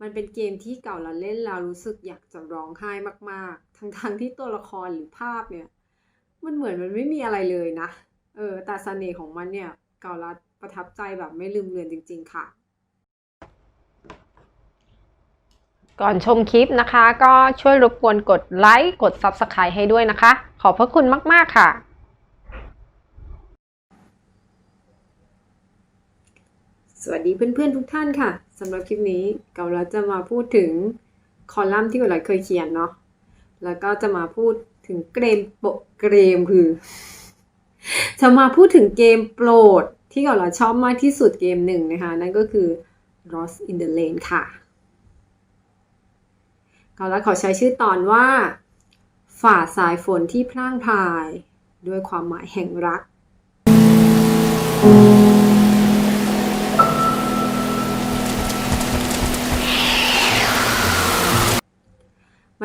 มันเป็นเกมที่เก่าแล้วเล่นแล้วรู้สึกอยากจะร้องไห้มากๆ ทั้งๆที่ตัวละครหรือภาพเนี่ย มันเหมือนมันไม่มีอะไรเลยนะ เออ แต่เสน่ห์ของมันเนี่ย เก่าลัดประทับใจแบบไม่ลืมเลือนจริง ๆ ค่ะ ก่อนชมคลิปนะคะ ก็ช่วยรบกวนกดไลค์ กด Subscribe ให้ด้วยนะคะ ขอบพระคุณมาก ๆ ค่ะ สวัสดีเพื่อนๆทุกท่านค่ะสำหรับคลิปนี้เกาลัดจะมาพูดถึงคอลัมน์ที่เกาลัดเคยเขียนเนาะแล้วก็จะมาพูดถึงเกมโปเกมคือ จะมาพูดถึงเกมโปรดที่เกาลัดชอบมากที่สุดเกมหนึ่งนะคะ นั่นก็คือ Lost in the Lane ค่ะเกาลัดขอใช้ชื่อตอนว่า ฝ่าสายฝนที่พร่างพาย ด้วยความหมายแห่งรัก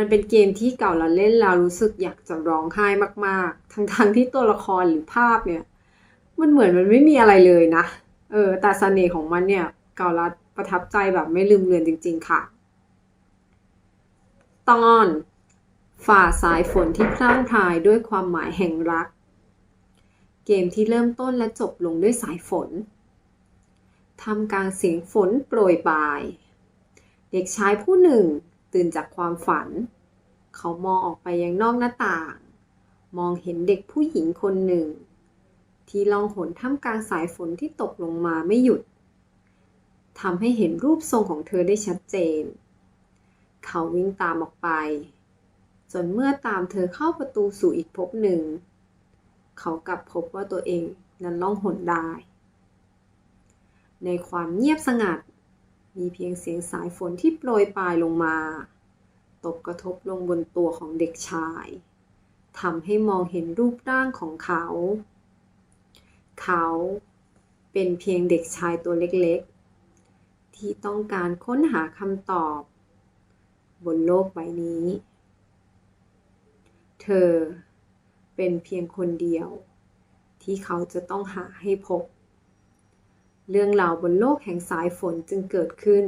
มันเป็นเกมที่เก่าแล้วเล่นแล้วรู้สึกอยากจะร้องไห้มากๆ ทั้งๆที่ตัวละครหรือภาพเนี่ย มันเหมือนมันไม่มีอะไรเลยนะ เออ แต่เสน่ห์ของมันเนี่ย เก่าลัดประทับใจแบบไม่ลืมเลือนจริง ๆ ค่ะ ตอนฝ่าสายฝนที่พร่างพรายด้วยความหมายแห่งรัก เกมที่เริ่มต้นและจบลงด้วยสายฝนทำกลางเสียงฝนโปรยปลาย เด็กชายผู้หนึ่ง ตื่นจากความฝัน เขามองออกไปยังนอกหน้าต่าง มองเห็นเด็กผู้หญิงคนหนึ่ง ที่ลองหนท่ามกลางสายฝนที่ตกลงมาไม่หยุดทำให้เห็นรูปทรงของเธอได้ชัดเจน เขาวิ่งตามออกไป จนเมื่อตามเธอเข้าประตูสู่อีกภพหนึ่ง เขากลับพบว่าตัวเองนั้นล่องหนได้ ในความเงียบสงัด มีเพียงเสียงสายฝนที่โปรยปลายลงมา ตกกระทบลงบนตัวของเด็กชายทำให้มองเห็นรูปร่างของเขา เขาเป็นเพียงเด็กชายตัวเล็กๆ ที่ต้องการค้นหาคำตอบ บนโลกใบนี้ เธอเป็นเพียงคนเดียว ที่เขาจะต้องหาให้พบ เรื่องราวบนโลกแห่งสายฝนจึงเกิดขึ้น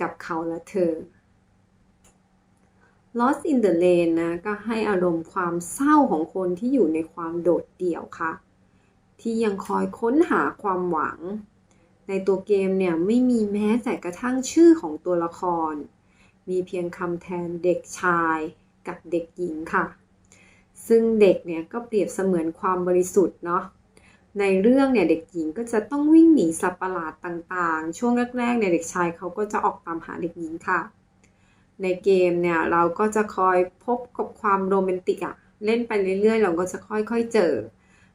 กับเขาและเธอ Lost in the Lane นะก็ให้อารมณ์ความเศร้าของคนที่อยู่ในความโดดเดี่ยวค่ะ ที่ยังคอยค้นหาความหวัง ในตัวเกมเนี่ยไม่มีแม้แต่กระทั่งชื่อของตัวละคร มีเพียงคำแทนเด็กชายกับเด็กหญิงค่ะ ซึ่งเด็กเนี่ยก็เปรียบเสมือนความบริสุทธิ์เนาะ ในเรื่องเนี่ยเด็กหญิงก็จะต้องวิ่งหนีสัตว์ประหลาดต่างๆ ช่วงแรกๆเนี่ยเด็กชายเขาก็จะออกตามหาเด็กหญิงค่ะ ในเกมเนี่ยเราก็จะคอยพบกับความโรแมนติกอะเล่นไปเรื่อยๆ เราก็จะค่อยๆเจอ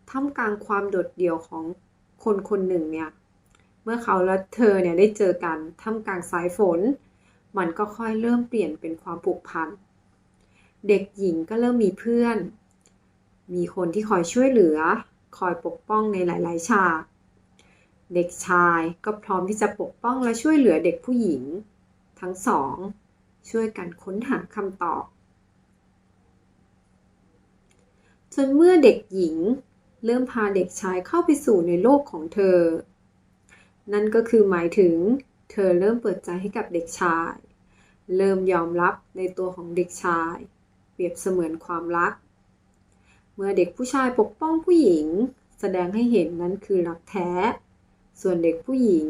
ท่ามกลางความโดดเดี่ยวของคนคนหนึ่งเนี่ยเมื่อเขาและเธอเนี่ยได้เจอกันท่ามกลางสายฝน มันก็ค่อยเริ่มเปลี่ยนเป็นความผูกพัน เด็กหญิงก็เริ่มมีเพื่อน มีคนที่คอยช่วยเหลือ คอยปกป้องในหลาย ๆ ฉาก เด็กชายก็พร้อมที่จะปกป้องและช่วยเหลือเด็กผู้หญิง ทั้งสอง ช่วยกันค้นหาคำตอบ จนเมื่อเด็กหญิง เริ่มพาเด็กชายเข้าไปสู่ในโลกของเธอ นั่นก็คือหมายถึง เธอเริ่มเปิดใจให้กับเด็กชาย เริ่มยอมรับในตัวของเด็กชาย เปรียบเสมือนความรัก เมื่อเด็กผู้ชายปกป้องผู้หญิง แสดงให้เห็นนั้นคือรักแท้ ส่วนเด็กผู้หญิง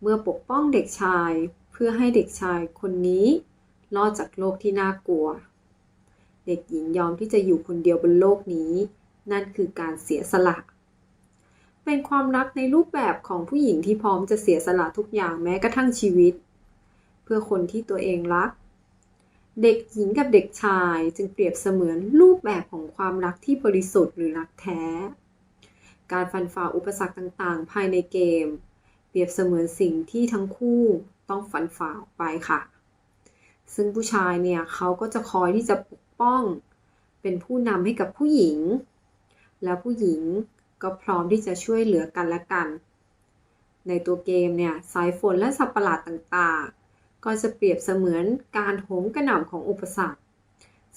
เมื่อปกป้องเด็กชาย เพื่อให้เด็กชายคนนี้รอดจากโลกที่น่ากลัว เด็กหญิงยอมที่จะอยู่คนเดียวบนโลกนี้ นั่นคือการเสียสละ เป็นความรักในรูปแบบของผู้หญิงที่พร้อมจะเสียสละทุกอย่างแม้กระทั่งชีวิต เพื่อคนที่ตัวเองรัก เด็กหญิงกับเด็กชายจึงเปรียบเสมือนรูปแบบของความรักที่บริสุทธิ์หรือรักแท้ การฟันฝ่าอุปสรรคต่างๆ ภายในเกม เปรียบเสมือนสิ่งที่ทั้งคู่ต้องฟันฝ่าออกไปค่ะ ซึ่งผู้ชายเนี่ยเขาก็จะคอยที่จะปกป้อง เป็นผู้นำให้กับผู้หญิง แล้วผู้หญิงก็พร้อมที่จะช่วยเหลือกันและกัน ในตัวเกมเนี่ยสายฝนและสัตว์ประหลาดต่างๆ ก็จะเปรียบเสมือนการโหมกระหน่ำของอุปสรรค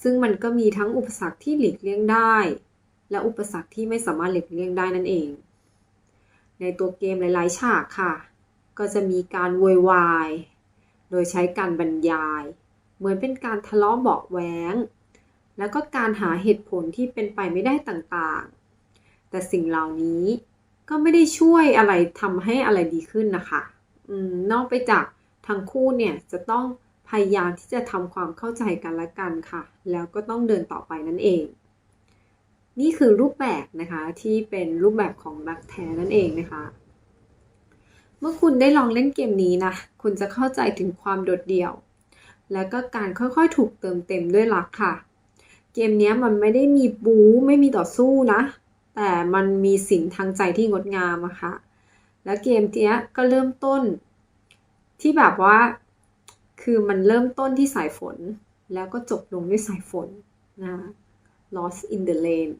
ซึ่งมันก็มีทั้งอุปสรรคที่หลีกเลี่ยงได้ และอุปสรรคที่ไม่สามารถหลีกเลี่ยงได้นั่นเอง ในตัวเกมหลาย ๆ ฉากค่ะ ก็จะมีการโวยวาย โดยใช้การบรรยาย เหมือนเป็นการทะเลาะเบาะแว้งแล้วก็การหาเหตุผลที่เป็นไปไม่ได้ต่างๆ แต่สิ่งเหล่านี้ก็ไม่ได้ช่วยอะไรทำให้อะไรดีขึ้นนะคะอนอกไปจาก ทั้งคู่เนี่ยจะต้องพยายามที่จะทำความเข้าใจกันและกันค่ะ แล้วก็ต้องเดินต่อไปนั่นเอง นี่คือรูปแบบนะคะที่เป็นรูปแบบของรักแท้นั่นเองนะคะ เมื่อคุณได้ลองเล่นเกมนี้นะ คุณจะเข้าใจถึงความโดดเดี่ยว แล้วก็การค่อยๆถูกเติมเต็มด้วยรักค่ะ เกมเนี้ยมันไม่ได้มีบู๊ไม่มีต่อสู้นะ แต่มันมีสิ่งทางใจที่งดงามอะค่ะ แล้วเกมเนี้ยก็เริ่มต้น ที่แบบว่า คือมันเริ่มต้นที่สายฝน แล้วก็จบลงด้วยสายฝนนะ Lost in the Lane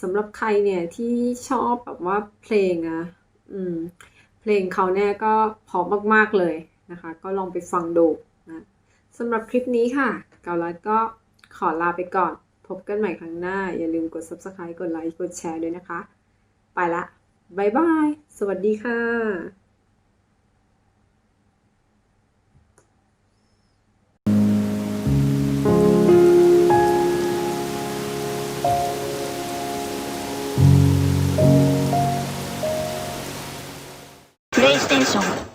สำหรับใครเนี่ยที่ชอบแบบว่าเพลงอะอืมเพลงเขาเนี่ยก็พราะมากๆเลยนะคะ ก็ลองไปฟังดูนะสำหรับคลิปนี้ค่ะ เกาลัดก็ขอลาไปก่อน พบกันใหม่ครั้งหน้า อย่าลืมกด subscribe กดไลค์กดแชร์ด้วยนะคะ ไปละบายบาย สวัสดีค่ะ ミッ。